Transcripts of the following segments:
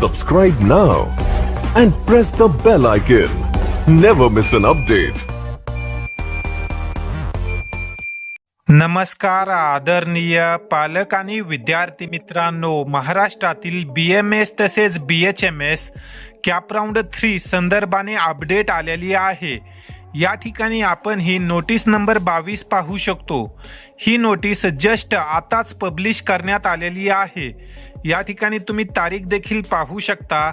Subscribe now and press the bell icon. Never miss an update. नमस्कार आदरणीय पालक आणि विद्यार्थी मित्रांनो महाराष्ट्रातील बी एम एस तसेच B H M S CAP round three संदर्भाने अपडेट आलेली आहे या ठिकाणी आपण ही नोटीस नंबर बावीस पाहू शकतो. ही नोटीस जस्ट आताच पब्लिश करण्यात आलेली आहे. या ठिकाणी तुम्ही तारीख देखील पाहू शकता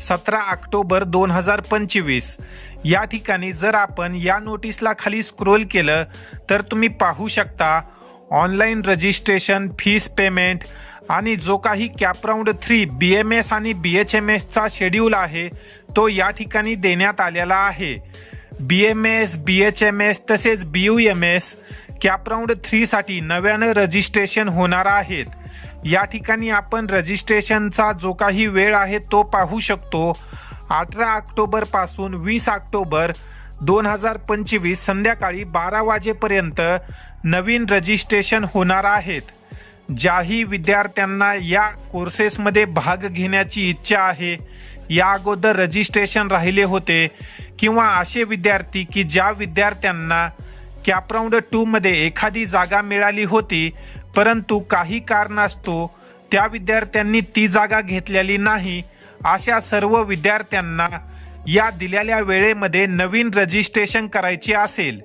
सतरा ऑक्टोबर दोन हजार पंचवीस. या ठिकाणी जर आपण या नोटीसला खाली स्क्रोल केलं तर तुम्ही पाहू शकता ऑनलाईन रजिस्ट्रेशन फीस पेमेंट आणि जो काही cap round three B M S आणि बी एच एम एसचा शेड्यूल आहे तो या ठिकाणी देण्यात आलेला आहे. B M S B H M S तसेच B U M S CAP round थ्रीसाठी नव्यानं रजिस्ट्रेशन होणार आहेत. या ठिकाणी आपण रजिस्ट्रेशनचा जो काही वेळ आहे तो पाहू शकतो. अठरा ऑक्टोबरपासून वीस ऑक्टोबर दोन हजार पंचवीस संध्याकाळी बारा वाजेपर्यंत नवीन रजिस्ट्रेशन होणार आहेत. ज्याही विद्यार्थ्यांना या कोर्सेसमध्ये भाग घेण्याची इच्छा आहे या अगोदर रजिस्ट्रेशन राहिले होते. किंवा असे विद्यार्थी की ज्या विद्यार्थ्यांना कॅपराऊंड टू मध्ये एखादी जागा मिळाली होती परंतु काही कारणास्तव त्या विद्यार्थ्यांनी ती जागा घेतलेली नाही. अशा सर्व विद्यार्थ्यांना या दिलेल्या वेळेमध्ये नवीन रजिस्ट्रेशन करायचे असेल.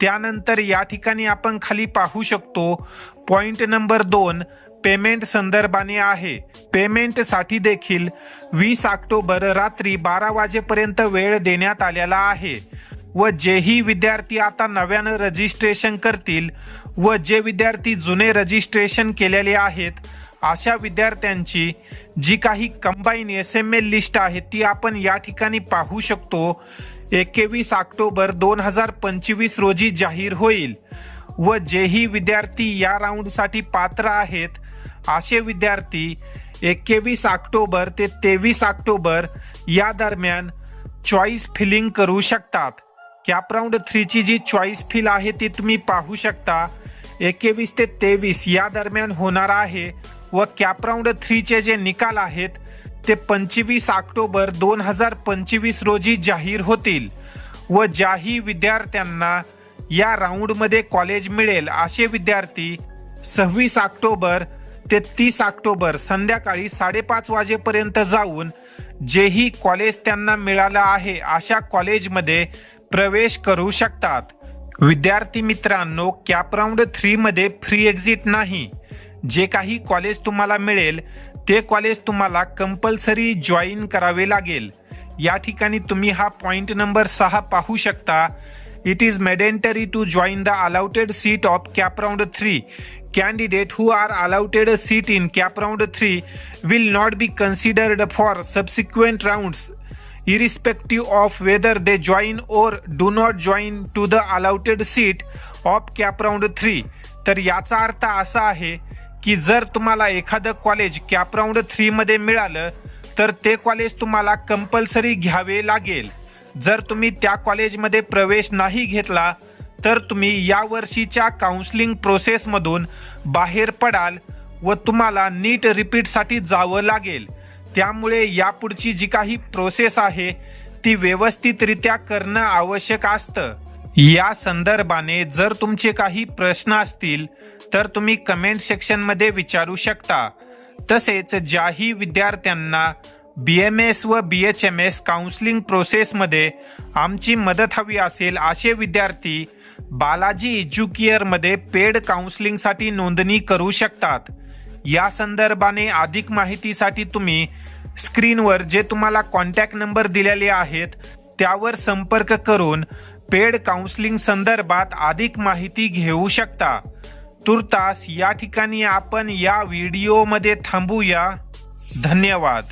त्यानंतर या ठिकाणी आपण खाली पाहू शकतो पॉईंट नंबर दोन पेमेंट संदर्भाने आहे. पेमेंटसाठी देखील वीस ऑक्टोबर रात्री बारा वाजेपर्यंत वेळ देण्यात आलेला आहे व जेही विद्यार्थी आता नव्यानं रजिस्ट्रेशन करतील व जे विद्यार्थी जुने रजिस्ट्रेशन केलेले आहेत अशा विद्यार्थ्यांची जी काही combine S M L list आहे ती आपण या ठिकाणी पाहू शकतो. एकवीस ऑक्टोबर दोन हजार पंचवीस रोजी जाहीर होईल व जेही विद्यार्थी या राऊंडसाठी पात्र आहेत असे विद्यार्थी एकवीस ऑक्टोबर ते तेवीस ऑक्टोबर या दरम्यान चॉईस फिलिंग करू शकतात. कॅप राऊंड थ्रीची जी चॉईस फिल आहे ती तुम्ही पाहू शकता. एकवीस ते तेवीस या दरम्यान होणार आहे व कॅप राऊंड थ्रीचे जे निकाल आहेत ते पंचवीस ऑक्टोबर दोन हजार पंचवीस रोजी जाहीर होतील व ज्याही विद्यार्थ्यांना या राऊंडमध्ये कॉलेज मिळेल असे विद्यार्थी सव्वीस ऑक्टोबर ते तीस ऑक्टोबर संध्याकाळी साडेपाच वाजेपर्यंत जाऊन जेही कॉलेज त्यांना मिळालं आहे अशा कॉलेजमध्ये प्रवेश करू शकतात. विद्यार्थी मित्रांनो कॅपराऊंड थ्रीमध्ये फ्री एक्झिट नाही. जे काही कॉलेज तुम्हाला मिळेल ते कॉलेज तुम्हाला कंपल्सरी जॉईन करावे लागेल. या ठिकाणी तुम्ही हा पॉईंट नंबर सहा पाहू शकता. It is mandatory to join the allotted seat of CAP round three candidate who are allotted a seat in cap round 3 will not be considered for subsequent rounds irrespective of whether they join or do not join to the allotted seat of cap round 3 तर याचा अर्थ असा आहे की जर तुम्हाला एखादं college cap round three मध्ये मिळालं तर ते कॉलेज तुम्हाला कंपल्सरी घ्यावे लागेल जर तुम्ही त्या कॉलेजमध्ये प्रवेश नाही घेतला तर तुम्ही यावर्षीच्या काउन्सलिंग काउन्सिलिंग प्रोसेसमधून बाहेर पडाल व तुम्हाला नीट रिपीटसाठी जावं लागेल. त्यामुळे यापुढची जी काही प्रोसेस आहे ती व्यवस्थितरित्या करणं आवश्यक असतं. या संदर्भाने जर तुमचे काही प्रश्न असतील तर तुम्ही कमेंट सेक्शनमध्ये विचारू शकता. तसेच ज्याही विद्यार्थ्यांना बी एम एस व B H M S counselling प्रोसेसमध्ये आमची मदत हवी असेल असे विद्यार्थी बालाजी एज्युकेअरमध्ये पेड काउन्सिलिंगसाठी नोंदणी करू शकतात. या संदर्भाने अधिक माहितीसाठी तुम्ही स्क्रीनवर जे तुम्हाला कॉन्टॅक्ट नंबर दिलेले आहेत त्यावर संपर्क करून पेड काउन्सिलिंग संदर्भात अधिक माहिती घेऊ शकता. तुर्तास या ठिकाणी आपण या व्हिडिओमध्ये थांबूया. धन्यवाद.